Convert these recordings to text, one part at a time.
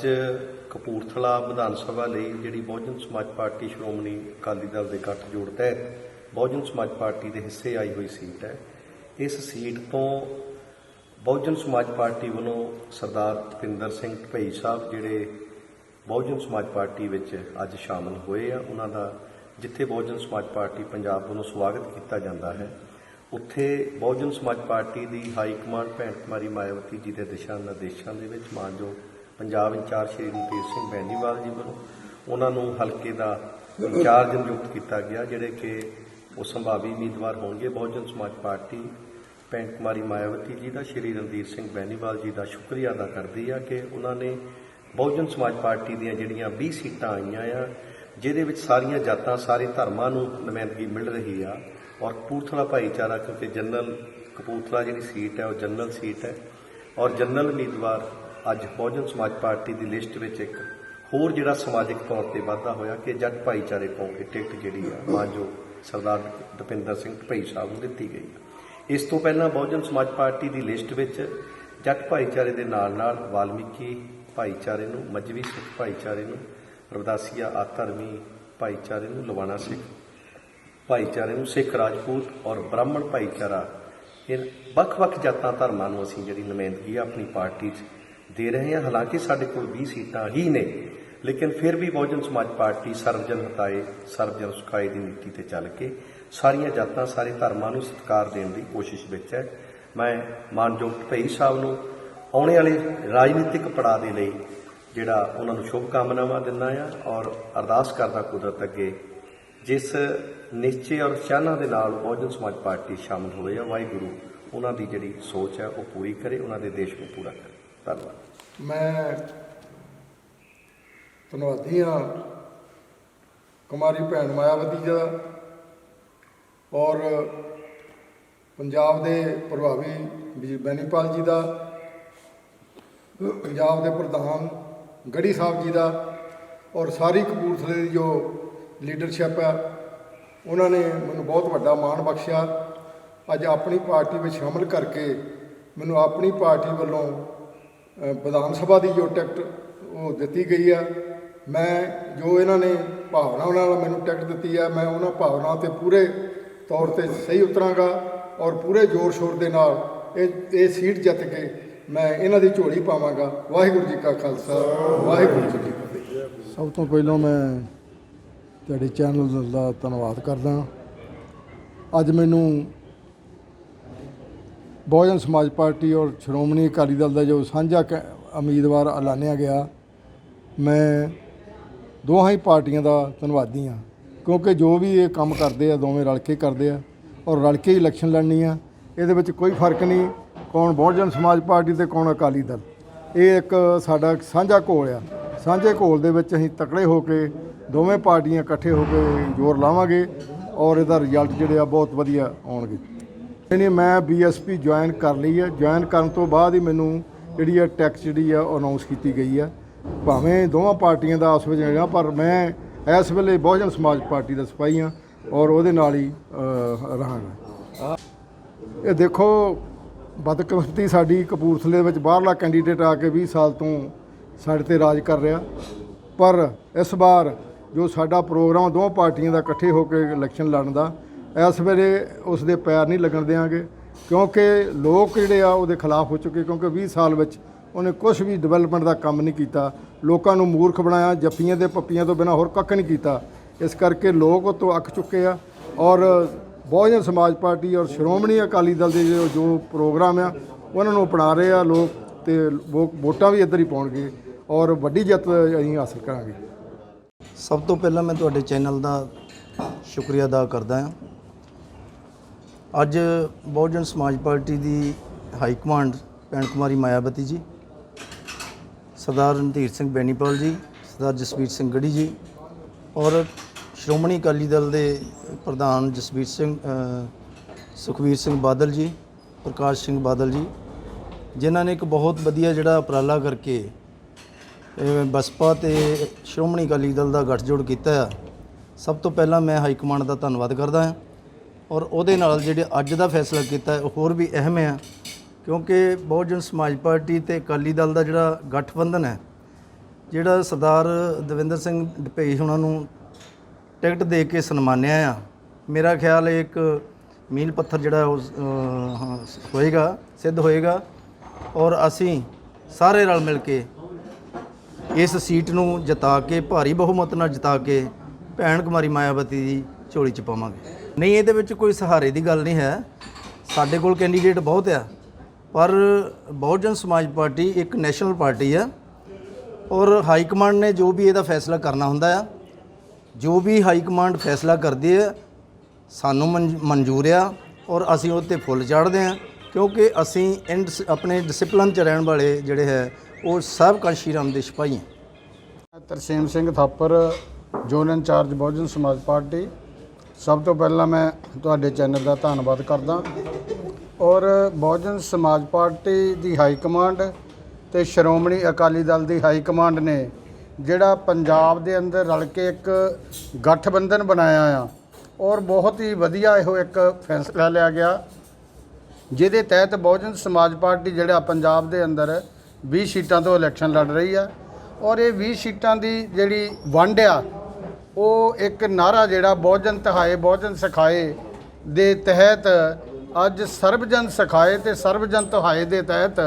ਅੱਜ ਕਪੂਰਥਲਾ ਵਿਧਾਨ ਸਭਾ ਲਈ ਜਿਹੜੀ ਬਹੁਜਨ ਸਮਾਜ ਪਾਰਟੀ ਸ਼੍ਰੋਮਣੀ ਅਕਾਲੀ ਦਲ ਦੇ ਗੱਠਜੋੜ ਤਹਿਤ ਬਹੁਜਨ ਸਮਾਜ ਪਾਰਟੀ ਦੇ ਹਿੱਸੇ ਆਈ ਹੋਈ ਸੀਟ ਹੈ। ਇਸ ਸੀਟ ਤੋਂ ਬਹੁਜਨ ਸਮਾਜ ਪਾਰਟੀ ਵੱਲੋਂ ਸਰਦਾਰ ਤਪਿੰਦਰ ਸਿੰਘ ਢਪਈ ਸਾਹਿਬ ਜਿਹੜੇ ਬਹੁਜਨ ਸਮਾਜ ਪਾਰਟੀ ਵਿੱਚ ਅੱਜ ਸ਼ਾਮਲ ਹੋਏ ਆ, ਉਹਨਾਂ ਦਾ ਜਿੱਥੇ ਬਹੁਜਨ ਸਮਾਜ ਪਾਰਟੀ ਪੰਜਾਬ ਵੱਲੋਂ ਸਵਾਗਤ ਕੀਤਾ ਜਾਂਦਾ ਹੈ, ਉੱਥੇ ਬਹੁਜਨ ਸਮਾਜ ਪਾਰਟੀ ਦੀ ਹਾਈ ਕਮਾਂਡ ਭੈਣ ਕੁਮਾਰੀ ਮਾਇਆਵਤੀ ਜੀ ਦੇ ਦਿਸ਼ਾ ਨਿਰਦੇਸ਼ਾਂ ਦੇ ਵਿੱਚ ਮਾਨਯੋਗ ਪੰਜਾਬ ਇੰਚਾਰਜ ਸ਼੍ਰੀ ਰਣਜੀਤ ਸਿੰਘ ਬੈਨੀਵਾਲ ਜੀ ਵੱਲੋਂ ਉਹਨਾਂ ਨੂੰ ਹਲਕੇ ਦਾ ਇੰਚਾਰਜ ਨਿਯੁਕਤ ਕੀਤਾ ਗਿਆ, ਜਿਹੜੇ ਕਿ ਉਹ ਸੰਭਾਵੀ ਉਮੀਦਵਾਰ ਹੋਣਗੇ। ਬਹੁਜਨ ਸਮਾਜ ਪਾਰਟੀ ਭੈਣ ਕੁਮਾਰੀ ਮਾਇਆਵਤੀ ਜੀ ਦਾ, ਸ਼੍ਰੀ ਰਣਧੀਰ ਸਿੰਘ ਬੈਨੀਵਾਲ ਜੀ ਦਾ ਸ਼ੁਕਰੀਆ ਅਦਾ ਕਰਦੀ ਆ ਕਿ ਉਹਨਾਂ ਨੇ ਬਹੁਜਨ ਸਮਾਜ ਪਾਰਟੀ ਦੀਆਂ ਜਿਹੜੀਆਂ 20 ਸੀਟਾਂ ਆਈਆਂ ਆ, ਜਿਹਦੇ ਵਿੱਚ ਸਾਰੀਆਂ ਜਾਤਾਂ, ਸਾਰੇ ਧਰਮਾਂ ਨੂੰ ਨੁਮਾਇੰਦਗੀ ਮਿਲ ਰਹੀ ਆ ਔਰ ਕਪੂਰਥਲਾ ਭਾਈਚਾਰਾ, ਕਿਉਂਕਿ ਜਨਰਲ ਕਪੂਰਥਲਾ ਜਿਹੜੀ ਸੀਟ ਹੈ, ਉਹ ਜਨਰਲ ਸੀਟ ਹੈ ਔਰ ਜਨਰਲ ਉਮੀਦਵਾਰ ਅੱਜ ਬਹੁਜਨ ਸਮਾਜ ਪਾਰਟੀ ਦੀ ਲਿਸਟ ਵਿੱਚ ਇੱਕ ਹੋਰ ਜਿਹੜਾ ਸਮਾਜਿਕ ਤੌਰ ਤੇ ਵਾਧਾ ਹੋਇਆ ਕਿ ਜੱਟ ਭਾਈਚਾਰੇ ਤੋਂ ਇਹ ਟਿਕਟ ਜਿਹੜੀ ਆ ਮਾਨਜੋ ਸਰਦਾਰ ਦਪਿੰਦਰ ਸਿੰਘ ਭਈ ਸਾਹਿਬ ਨੂੰ ਦਿੱਤੀ ਗਈ ਇਸ ਤੋਂ ਪਹਿਲਾਂ ਬਹੁਜਨ ਸਮਾਜ ਪਾਰਟੀ ਦੀ ਲਿਸਟ ਵਿੱਚ ਜੱਟ ਭਾਈਚਾਰੇ ਦੇ ਨਾਲ ਨਾਲ ਵਾਲਮੀਕੀ ਭਾਈਚਾਰੇ ਨੂੰ ਮਜਵੀ ਸਿੱਖ ਭਾਈਚਾਰੇ ਨੂੰ, ਰਵਦਾਸੀਆ ਆਧਰਮੀ ਭਾਈਚਾਰੇ ਨੂੰ, ਲਵਾਣਾ ਸਿੱਖ ਭਾਈਚਾਰੇ ਨੂੰ, ਸਿੱਖ ਰਾਜਪੂਤ ਔਰ ਬ੍ਰਾਹਮਣ ਭਾਈਚਾਰਾ। ਇਹ ਵੱਖ-ਵੱਖ ਜਾਤਾਂ ਧਰਮਾਂ ਨੂੰ ਅਸੀਂ ਜਿਹੜੀ ਨੁਮਾਇੰਦਗੀ ਆ, ਆਪਣੀ ਪਾਰਟੀ 'ਚ ਦੇ ਰਹੇ ਹਾਂ। ਹਾਲਾਂਕਿ ਸਾਡੇ ਕੋਲ 20 ਸੀਟਾਂ ਹੀ ਨੇ, ਲੇਕਿਨ ਫਿਰ ਵੀ ਬਹੁਜਨ ਸਮਾਜ ਪਾਰਟੀ ਸਰਵਜਨ ਹਟਾਏ ਸਰਵਜਨ ਸੁਖਾਏ ਦੀ ਨੀਤੀ ਤੇ ਚੱਲ ਕੇ ਸਾਰੀਆਂ ਜਾਤਾਂ, ਸਾਰੇ ਧਰਮਾਂ ਨੂੰ ਸਤਿਕਾਰ ਦੇਣ ਦੀ ਕੋਸ਼ਿਸ਼ ਵਿੱਚ ਹੈ। ਮੈਂ ਮਾਨਯੋਗ ਭਈ ਸਾਹਿਬ ਨੂੰ ਆਉਣੇ ਵਾਲੇ ਰਾਜਨੀਤਿਕ ਪੜਾਅ ਦੇ ਲਈ ਜਿਹੜਾ ਉਹਨਾਂ ਨੂੰ ਸ਼ੁਭ ਕਾਮਨਾਵਾਂ ਦਿੰਦਾ ਆ ਔਰ ਅਰਦਾਸ ਕਰਦਾ ਕੁਦਰਤ ਅੱਗੇ, ਜਿਸ ਨਿਸ਼ਚੇ ਔਰ ਚਾਹਨਾ ਦੇ ਨਾਲ ਬਹੁਜਨ ਸਮਾਜ ਪਾਰਟੀ ਸ਼ਾਮਲ ਹੋਏ ਆ ਵਾਹਿਗੁਰੂ, ਉਹਨਾਂ ਦੀ ਜਿਹੜੀ ਸੋਚ ਹੈ ਉਹ ਪੂਰੀ ਕਰੇ, ਉਹਨਾਂ ਦੇ ਦੇਸ਼ ਨੂੰ ਪੂਰਾ ਕਰੇ। ਧੰਨਵਾਦ। ਮੈਂ ਧੰਨਵਾਦੀ ਹਾਂ ਕੁਮਾਰੀ ਭੈਣ ਮਾਇਆਵਤੀ ਜੀ ਦਾ ਔਰ ਪੰਜਾਬ ਦੇ ਪ੍ਰਭਾਵੀ ਵੀਰ ਬੈਨੀਪਾਲ ਜੀ ਦਾ, ਪੰਜਾਬ ਦੇ ਪ੍ਰਧਾਨ ਗੜੀ ਸਾਹਿਬ ਜੀ ਦਾ ਔਰ ਸਾਰੀ ਕਪੂਰਥਲੇ ਦੀ ਜੋ ਲੀਡਰਸ਼ਿਪ ਹੈ, ਉਹਨਾਂ ਨੇ ਮੈਨੂੰ ਬਹੁਤ ਵੱਡਾ ਮਾਣ ਬਖਸ਼ਿਆ। ਅੱਜ ਆਪਣੀ ਪਾਰਟੀ ਵਿੱਚ ਸ਼ਾਮਲ ਕਰਕੇ ਮੈਨੂੰ ਆਪਣੀ ਪਾਰਟੀ ਵੱਲੋਂ ਵਿਧਾਨ ਸਭਾ ਦੀ ਜੋ ਟਿਕਟ ਉਹ ਦਿੱਤੀ ਗਈ ਹੈ ਮੈਂ ਜੋ ਇਹਨਾਂ ਨੇ ਭਾਵਨਾਵਾਂ ਨਾਲ ਮੈਨੂੰ ਟਿਕਟ ਦਿੱਤੀ ਹੈ ਮੈਂ ਉਹਨਾਂ ਭਾਵਨਾਵਾਂ ਤੇ ਪੂਰੇ ਤੌਰ ਤੇ ਸਹੀ ਉਤਰਾਂਗਾ ਔਰ ਪੂਰੇ ਜ਼ੋਰ ਸ਼ੋਰ ਦੇ ਨਾਲ ਇਹ ਇਹ ਸੀਟ ਜਿੱਤ ਕੇ ਮੈਂ ਇਹਨਾਂ ਦੀ ਝੋਲੀ ਪਾਵਾਂਗਾ। ਵਾਹਿਗੁਰੂ ਜੀ ਕਾ ਖਾਲਸਾ, ਵਾਹਿਗੁਰੂ ਜੀ ਕੀ ਫਤਿਹ। ਸਭ ਤੋਂ ਪਹਿਲਾਂ ਮੈਂ ਤੁਹਾਡੇ ਚੈਨਲ ਦਾ ਧੰਨਵਾਦ ਕਰਦਾ। ਅੱਜ ਮੈਨੂੰ ਬਹੁਜਨ ਸਮਾਜ ਪਾਰਟੀ ਔਰ ਸ਼੍ਰੋਮਣੀ ਅਕਾਲੀ ਦਲ ਦਾ ਜੋ ਸਾਂਝਾ ਕੈ- ਉਮੀਦਵਾਰ ਐਲਾਨਿਆ ਗਿਆ, ਮੈਂ ਦੋਹਾਂ ਹੀ ਪਾਰਟੀਆਂ ਦਾ ਧੰਨਵਾਦੀ ਹਾਂ, ਕਿਉਂਕਿ ਜੋ ਵੀ ਇਹ ਕੰਮ ਕਰਦੇ ਆ, ਦੋਵੇਂ ਰਲ ਕੇ ਕਰਦੇ ਆ ਔਰ ਰਲ ਕੇ ਹੀ ਇਲੈਕਸ਼ਨ ਲੜਨੀ ਆ ਇਹਦੇ ਵਿੱਚ ਕੋਈ ਫ਼ਰਕ ਨਹੀਂ ਕੌਣ ਬਹੁਜਨ ਸਮਾਜ ਪਾਰਟੀ ਤੇ ਕੌਣ ਅਕਾਲੀ ਦਲ। ਇਹ ਇੱਕ ਸਾਡਾ ਸਾਂਝਾ ਘੋਲ ਆ, ਸਾਂਝੇ ਘੋਲ ਦੇ ਵਿੱਚ ਅਸੀਂ ਤਕੜੇ ਹੋ ਕੇ ਦੋਵੇਂ ਪਾਰਟੀਆਂ ਇਕੱਠੇ ਹੋ ਕੇ ਜ਼ੋਰ ਲਾਵਾਂਗੇ ਔਰ ਇਹਦਾ ਰਿਜ਼ਲਟ ਜਿਹੜੇ ਆ ਬਹੁਤ ਵਧੀਆ ਆਉਣਗੇ। ਨਹੀਂ ਨਹੀਂ, ਮੈਂ ਬੀਐਸਪੀ ਜੁਆਇਨ ਕਰ ਲਈ ਹੈ ਜੁਆਇਨ ਕਰਨ ਤੋਂ ਬਾਅਦ ਹੀ ਮੈਨੂੰ ਜਿਹੜੀ ਹੈ ਟੈਕਸ ਜਿਹੜੀ ਆ, ਉਹ ਅਨਾਉਂਸ ਕੀਤੀ ਗਈ ਹੈ ਭਾਵੇਂ ਦੋਵਾਂ ਪਾਰਟੀਆਂ ਦਾ ਆਪਸ ਵਿੱਚ ਹੈਗਾ ਪਰ ਮੈਂ ਇਸ ਵੇਲੇ ਬਹੁਜਨ ਸਮਾਜ ਪਾਰਟੀ ਦਾ ਸਿਪਾਹੀ ਹਾਂ ਔਰ ਉਹਦੇ ਨਾਲ ਹੀ ਰਹਾਂਗਾ। ਇਹ ਦੇਖੋ, ਬਦਕਿਸਮਤੀ ਸਾਡੀ ਕਪੂਰਥਲੇ ਦੇ ਵਿੱਚ ਬਾਹਰਲਾ ਕੈਂਡੀਡੇਟ ਆ ਕੇ 20 ਸਾਲ ਤੋਂ ਸਾਡੇ ਤੇ ਰਾਜ ਕਰ ਰਿਹਾ। ਪਰ ਇਸ ਵਾਰ ਜੋ ਸਾਡਾ ਪ੍ਰੋਗਰਾਮ ਦੋਵਾਂ ਪਾਰਟੀਆਂ ਦਾ ਇਕੱਠੇ ਹੋ ਕੇ ਇਲੈਕਸ਼ਨ ਲੜਨ ਦਾ ਇਸ ਵੇਲੇ ਉਸ ਦੇ ਪੈਰ ਨਹੀਂ ਲੱਗਣ ਦੇਵਾਂਗੇ ਕਿਉਂਕਿ ਲੋਕ ਜਿਹੜੇ ਆ ਉਹਦੇ ਖਿਲਾਫ ਹੋ ਚੁੱਕੇ, ਕਿਉਂਕਿ 20 ਸਾਲ ਵਿੱਚ ਉਹਨੇ ਕੁਝ ਵੀ ਡਿਵੈਲਪਮੈਂਟ ਦਾ ਕੰਮ ਨਹੀਂ ਕੀਤਾ। ਲੋਕਾਂ ਨੂੰ ਮੂਰਖ ਬਣਾਇਆ, ਜੱਫੀਆਂ ਦੇ ਪੱਪੀਆਂ ਤੋਂ ਬਿਨਾ ਹੋਰ ਕੱਖ ਨਹੀਂ ਕੀਤਾ। ਇਸ ਕਰਕੇ ਲੋਕ ਉਹ ਤੋਂ ਅੱਕ ਚੁੱਕੇ ਆ ਔਰ ਬਹੁਜਨ ਸਮਾਜ ਪਾਰਟੀ ਔਰ ਸ਼੍ਰੋਮਣੀ ਅਕਾਲੀ ਦਲ ਦੇ ਜੋ ਪ੍ਰੋਗਰਾਮ ਆ, ਉਹਨਾਂ ਨੂੰ ਅਪਣਾ ਰਹੇ ਆ ਲੋਕ ਤੇ ਵੋ- ਵੋਟਾਂ ਵੀ ਇੱਧਰ ਹੀ ਪਾਉਣਗੇ ਔਰ ਵੱਡੀ ਜਿੱਤ ਅਸੀਂ ਹਾਸਲ ਕਰਾਂਗੇ। ਸਭ ਤੋਂ ਪਹਿਲਾਂ ਮੈਂ ਤੁਹਾਡੇ ਚੈਨਲ ਦਾ ਸ਼ੁਕਰੀਆ ਅਦਾ ਕਰਦਾ ਹਾਂ। ਅੱਜ ਬਹੁਜਨ ਸਮਾਜ ਪਾਰਟੀ ਦੀ ਹਾਈ ਕਮਾਂਡ ਭੈਣ ਕੁਮਾਰੀ ਮਾਇਆਵਤੀ ਜੀ ਸਰਦਾਰ ਰਣਧੀਰ ਸਿੰਘ ਬੈਨੀਪਾਲ ਜੀ ਸਰਦਾਰ ਜਸਵੀਰ ਸਿੰਘ ਗੜੀ ਜੀ ਔਰ ਸ਼੍ਰੋਮਣੀ ਅਕਾਲੀ ਦਲ ਦੇ ਪ੍ਰਧਾਨ ਜਸਵੀਰ ਸਿੰਘ ਅ, ਸੁਖਵੀਰ ਸਿੰਘ ਬਾਦਲ ਜੀ ਪ੍ਰਕਾਸ਼ ਸਿੰਘ ਬਾਦਲ ਜੀ ਜਿਨ੍ਹਾਂ ਨੇ ਇੱਕ ਬਹੁਤ ਵਧੀਆ ਜਿਹੜਾ ਉਪਰਾਲਾ ਕਰਕੇ ਬਸਪਾ ਤੇ ਸ਼੍ਰੋਮਣੀ ਅਕਾਲੀ ਦਲ ਦਾ ਗੱਠਜੋੜ ਕੀਤਾ ਆ। ਸਭ ਤੋਂ ਪਹਿਲਾਂ ਮੈਂ ਹਾਈ ਕਮਾਂਡ ਦਾ ਧੰਨਵਾਦ ਕਰਦਾ ਹਾਂ। ਔਰ ਉਹਦੇ ਨਾਲ ਜਿਹੜੇ ਅੱਜ ਦਾ ਫੈਸਲਾ ਕੀਤਾ ਉਹ ਹੋਰ ਵੀ ਅਹਿਮ ਹੈ, ਕਿਉਂਕਿ ਬਹੁਜਨ ਸਮਾਜ ਪਾਰਟੀ ਤੇ ਅਕਾਲੀ ਦਲ ਦਾ ਜਿਹੜਾ ਗਠਬੰਧਨ ਹੈ, ਜਿਹੜਾ ਸਰਦਾਰ ਦਵਿੰਦਰ ਸਿੰਘ ਢਪਈ ਉਹਨਾਂ ਨੂੰ ਟਿਕਟ ਦੇ ਕੇ ਸਨਮਾਨਿਆ ਆ। ਮੇਰਾ ਖਿਆਲ ਇਹ ਇੱਕ ਮੀਲ ਪੱਥਰ ਜਿਹੜਾ ਉਹ ਹੋਏਗਾ, ਸਿੱਧ ਹੋਏਗਾ, ਔਰ ਅਸੀਂ ਸਾਰੇ ਰਲ ਮਿਲ ਕੇ ਇਸ ਸੀਟ ਨੂੰ ਜਿਤਾ ਕੇ, ਭਾਰੀ ਬਹੁਮਤ ਨਾਲ ਜਿਤਾ ਕੇ, ਭੈਣ ਕੁਮਾਰੀ ਮਾਇਆਵਤੀ ਦੀ ਝੋਲੀ ਚ ਪਾਵਾਂਗੇ। ਨਹੀਂ, ਇਹਦੇ ਵਿੱਚ ਕੋਈ ਸਹਾਰੇ ਦੀ ਗੱਲ ਨਹੀਂ ਹੈ। ਸਾਡੇ ਕੋਲ ਕੈਂਡੀਡੇਟ ਬਹੁਤ ਆ, ਪਰ ਬਹੁਜਨ ਸਮਾਜ ਪਾਰਟੀ ਇੱਕ ਨੈਸ਼ਨਲ ਪਾਰਟੀ ਆ ਔਰ ਹਾਈ ਕਮਾਂਡ ਨੇ ਜੋ ਵੀ ਇਹਦਾ ਫੈਸਲਾ ਕਰਨਾ ਹੁੰਦਾ ਆ, ਜੋ ਵੀ ਹਾਈ ਕਮਾਂਡ ਫੈਸਲਾ ਕਰਦੀ ਹੈ, ਸਾਨੂੰ ਮਨ- ਮਨਜ਼ੂਰ ਆ ਔਰ ਅਸੀਂ ਉਹ 'ਤੇ ਫੁੱਲ ਚੜ੍ਹਦੇ ਆ ਕਿਉਂਕਿ ਅਸੀਂ ਇਨ ਆਪਣੇ ਡਿਸਪਲਿਨ 'ਚ ਰਹਿਣ ਵਾਲੇ ਜਿਹੜੇ ਹੈ, ਉਹ ਸਭ ਕਾਂਸ਼ੀ ਰਾਮ ਦੇ ਸਿਪਾਹੀ ਹਾਂ Tarsem Singh Thapar, zone incharge Bahujan Samaj party ਸਭ ਤੋਂ ਪਹਿਲਾਂ ਮੈਂ ਤੁਹਾਡੇ ਚੈਨਲ ਦਾ ਧੰਨਵਾਦ ਕਰਦਾ। ਔਰ ਬਹੁਜਨ ਸਮਾਜ ਪਾਰਟੀ ਦੀ ਹਾਈ ਕਮਾਂਡ ਤੇ ਸ਼੍ਰੋਮਣੀ ਅਕਾਲੀ ਦਲ ਦੀ ਹਾਈ ਕਮਾਂਡ ਨੇ ਜਿਹੜਾ ਪੰਜਾਬ ਦੇ ਅੰਦਰ ਰਲ ਕੇ ਇੱਕ ਗਠਬੰਧਨ ਬਣਾਇਆ ਆ, ਔਰ ਬਹੁਤ ਹੀ ਵਧੀਆ ਇਹੋ ਇੱਕ ਫੈਸਲਾ ਲਿਆ ਗਿਆ, ਜਿਹਦੇ ਤਹਿਤ ਬਹੁਜਨ ਸਮਾਜ ਪਾਰਟੀ ਜਿਹੜਾ ਪੰਜਾਬ ਦੇ ਅੰਦਰ 20 ਸੀਟਾਂ ਤੋਂ ਇਲੈਕਸ਼ਨ ਲੜ ਰਹੀ ਆ, ਔਰ ਇਹ 20 ਸੀਟਾਂ ਦੀ ਜਿਹੜੀ ਵੰਡ ਆ ਉਹ ਇੱਕ ਨਾਰਾ ਜਿਹੜਾ ਬਹੁਜਨ ਤਹਾਏ, ਬਹੁਜਨ ਸਿਖਾਏ ਦੇ ਤਹਿਤ ਅੱਜ ਸਰਬਜਨ ਸਿਖਾਏ ਤੇ ਸਰਬਜਨ ਤਹਾਏ ਦੇ ਤਹਿਤ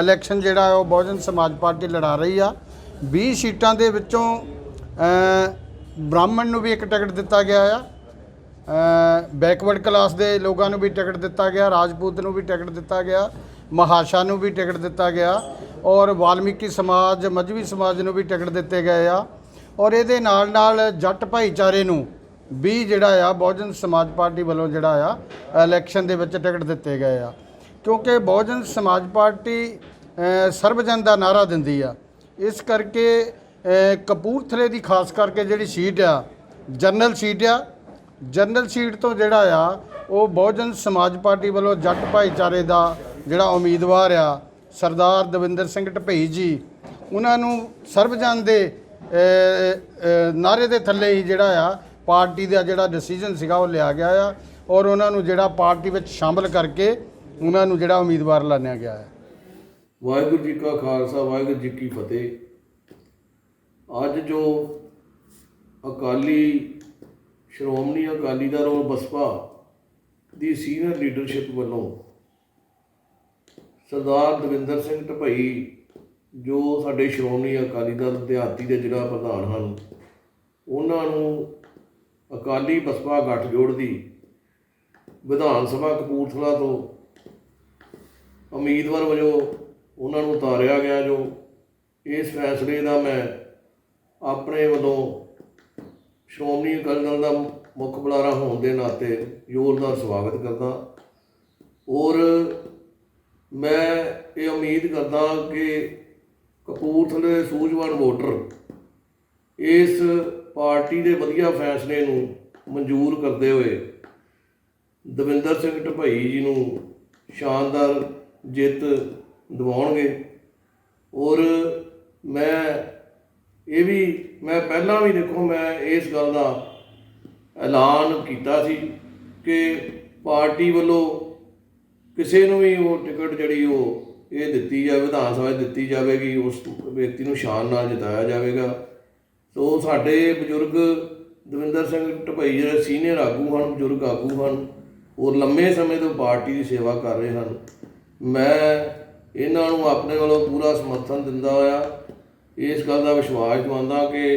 ਇਲੈਕਸ਼ਨ ਜਿਹੜਾ ਉਹ ਬਹੁਜਨ ਸਮਾਜ ਪਾਰਟੀ ਲੜਾ ਰਹੀ ਆ। 20 ਸੀਟਾਂ ਦੇ ਵਿੱਚੋਂ ਬ੍ਰਾਹਮਣ ਨੂੰ ਵੀ ਇੱਕ ਟਿਕਟ ਦਿੱਤਾ ਗਿਆ ਆ। ਬੈਕਵਰਡ ਕਲਾਸ ਦੇ ਲੋਕਾਂ ਨੂੰ ਵੀ ਟਿਕਟ ਦਿੱਤਾ ਗਿਆ, ਰਾਜਪੂਤ ਨੂੰ ਵੀ ਟਿਕਟ ਦਿੱਤਾ ਗਿਆ, ਮਹਾਸ਼ਾ ਨੂੰ ਵੀ ਟਿਕਟ ਦਿੱਤਾ ਗਿਆ ਔਰ ਵਾਲਮੀਕੀ ਸਮਾਜ, ਮਜਬੀ ਸਮਾਜ ਨੂੰ ਵੀ ਟਿਕਟ ਦਿੱਤੇ ਗਏ ਆ। ਔਰ ਇਹਦੇ ਨਾਲ ਨਾਲ ਜੱਟ ਭਾਈਚਾਰੇ ਨੂੰ ਵੀ ਜਿਹੜਾ ਆ, ਬਹੁਜਨ ਸਮਾਜ ਪਾਰਟੀ ਵੱਲੋਂ ਜਿਹੜਾ ਆ ਇਲੈਕਸ਼ਨ ਦੇ ਵਿੱਚ ਟਿਕਟ ਦਿੱਤੇ ਗਏ ਆ। ਕਿਉਂਕਿ ਬਹੁਜਨ ਸਮਾਜ ਪਾਰਟੀ ਸਰਬਜਨ ਦਾ ਨਾਰਾ ਦਿੰਦੀ ਆ। ਇਸ ਕਰਕੇ ਕਪੂਰਥਲੇ ਦੀ ਖਾਸ ਕਰਕੇ ਜਿਹੜੀ ਸੀਟ ਆ, ਜਨਰਲ ਸੀਟ ਆ, ਜਨਰਲ ਸੀਟ ਤੋਂ ਜਿਹੜਾ ਆ, ਉਹ ਬਹੁਜਨ ਸਮਾਜ ਪਾਰਟੀ ਵੱਲੋਂ ਜੱਟ ਭਾਈਚਾਰੇ ਦਾ ਜਿਹੜਾ ਉਮੀਦਵਾਰ ਆ, ਸਰਦਾਰ ਦਵਿੰਦਰ ਸਿੰਘ ਢਪਈ ਜੀ, ਉਹਨਾਂ ਨੂੰ ਸਰਬਜਨ ਦੇ ਨਾਰੇ ਦੇ ਥੱਲੇ ਹੀ ਜਿਹੜਾ ਆ, ਪਾਰਟੀ ਦਾ ਜਿਹੜਾ ਡਿਸੀਜਨ ਸੀਗਾ ਉਹ ਲਿਆ ਗਿਆ ਆ ਔਰ ਉਹਨਾਂ ਨੂੰ ਜਿਹੜਾ ਪਾਰਟੀ ਵਿੱਚ ਸ਼ਾਮਲ ਕਰਕੇ ਉਹਨਾਂ ਨੂੰ ਜਿਹੜਾ ਉਮੀਦਵਾਰ ਲਾਣਿਆ ਗਿਆ ਹੈ। ਵਾਹਿਗੁਰੂ ਜੀ ਕਾ ਖਾਲਸਾ, ਵਾਹਿਗੁਰੂ ਜੀ ਕੀ ਫਤਿਹ। ਅੱਜ ਜੋ ਅਕਾਲੀ, ਸ਼੍ਰੋਮਣੀ ਅਕਾਲੀ ਦਲ ਔਰ ਬਸਪਾ ਦੀ ਸੀਨੀਅਰ ਲੀਡਰਸ਼ਿਪ ਵੱਲੋਂ ਸਰਦਾਰ ਦਵਿੰਦਰ ਸਿੰਘ ਢਪਈ ਜੋ ਸਾਡੇ ਸ਼੍ਰੋਮਣੀ ਅਕਾਲੀ ਦਲ ਦਿਹਾਤੀ ਦੇ ਜ਼ਿਲ੍ਹਾ ਪ੍ਰਧਾਨ ਹਨ, ਉਹਨਾਂ ਨੂੰ ਅਕਾਲੀ ਬਸਪਾ ਗੱਠਜੋੜ ਦੀ ਵਿਧਾਨ ਸਭਾ ਕਪੂਰਥਲਾ ਤੋਂ ਉਮੀਦਵਾਰ ਵਜੋਂ ਉਹਨਾਂ ਨੂੰ ਉਤਾਰਿਆ ਗਿਆ ਜੋ ਇਸ ਫੈਸਲੇ ਦਾ ਮੈਂ ਆਪਣੇ ਵੱਲੋਂ ਸ਼੍ਰੋਮਣੀ ਅਕਾਲੀ ਦਲ ਦਾ ਮੁੱਖ ਬੁਲਾਰਾ ਹੋਣ ਦੇ ਨਾਤੇ ਜ਼ੋਰਦਾਰ ਸਵਾਗਤ ਕਰਦਾ। ਔਰ ਮੈਂ ਇਹ ਉਮੀਦ ਕਰਦਾ ਕਿ ਕਪੂਰਥਲੇ ਸੂਝਵਾਨ ਵੋਟਰ ਇਸ ਪਾਰਟੀ ਦੇ ਵਧੀਆ ਫੈਸਲੇ ਨੂੰ ਮਨਜ਼ੂਰ ਕਰਦੇ ਹੋਏ ਦਵਿੰਦਰ ਸਿੰਘ ਢਪਈ ਜੀ ਨੂੰ ਸ਼ਾਨਦਾਰ ਜਿੱਤ ਦਿਵਾਉਣਗੇ। ਔਰ ਮੈਂ ਇਹ ਵੀ, ਮੈਂ ਪਹਿਲਾਂ ਵੀ ਦੇਖੋ, ਮੈਂ ਇਸ ਗੱਲ ਦਾ ਐਲਾਨ ਕੀਤਾ ਸੀ ਕਿ ਪਾਰਟੀ ਵੱਲੋਂ ਕਿਸੇ ਨੂੰ ਵੀ ਉਹ ਟਿਕਟ ਜਿਹੜੀ ਉਹ ਇਹ ਦਿੱਤੀ ਜਾਵੇ, ਵਿਧਾਨ ਸਭਾ 'ਚ ਦਿੱਤੀ ਜਾਵੇਗੀ ਉਸ ਵਿਅਕਤੀ ਨੂੰ ਸ਼ਾਨ ਨਾਲ ਜਿਤਾਇਆ ਜਾਵੇਗਾ। ਸੋ ਸਾਡੇ ਬਜ਼ੁਰਗ ਦਵਿੰਦਰ ਸਿੰਘ ਢਪਈ ਜਿਹੜੇ ਸੀਨੀਅਰ ਆਗੂ ਹਨ, ਬਜ਼ੁਰਗ ਆਗੂ ਹਨ, ਉਹ ਲੰਮੇ ਸਮੇਂ ਤੋਂ ਪਾਰਟੀ ਦੀ ਸੇਵਾ ਕਰ ਰਹੇ ਹਨ। ਮੈਂ ਇਹਨਾਂ ਨੂੰ ਆਪਣੇ ਵੱਲੋਂ ਪੂਰਾ ਸਮਰਥਨ ਦਿੰਦਾ ਹੋਇਆ, ਇਸ ਗੱਲ ਦਾ ਵਿਸ਼ਵਾਸ ਦਵਾਉਂਦਾ ਕਿ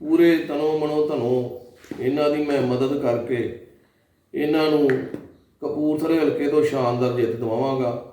ਪੂਰੇ ਤਨੋ ਮਨੋ ਧਨੋ ਇਹਨਾਂ ਦੀ ਮੈਂ ਮਦਦ ਕਰਕੇ ਇਹਨਾਂ ਨੂੰ ਕਪੂਰਥਲੇ ਹਲਕੇ ਤੋਂ ਸ਼ਾਨਦਾਰ ਜਿੱਤ ਦਿਵਾਵਾਂਗਾ।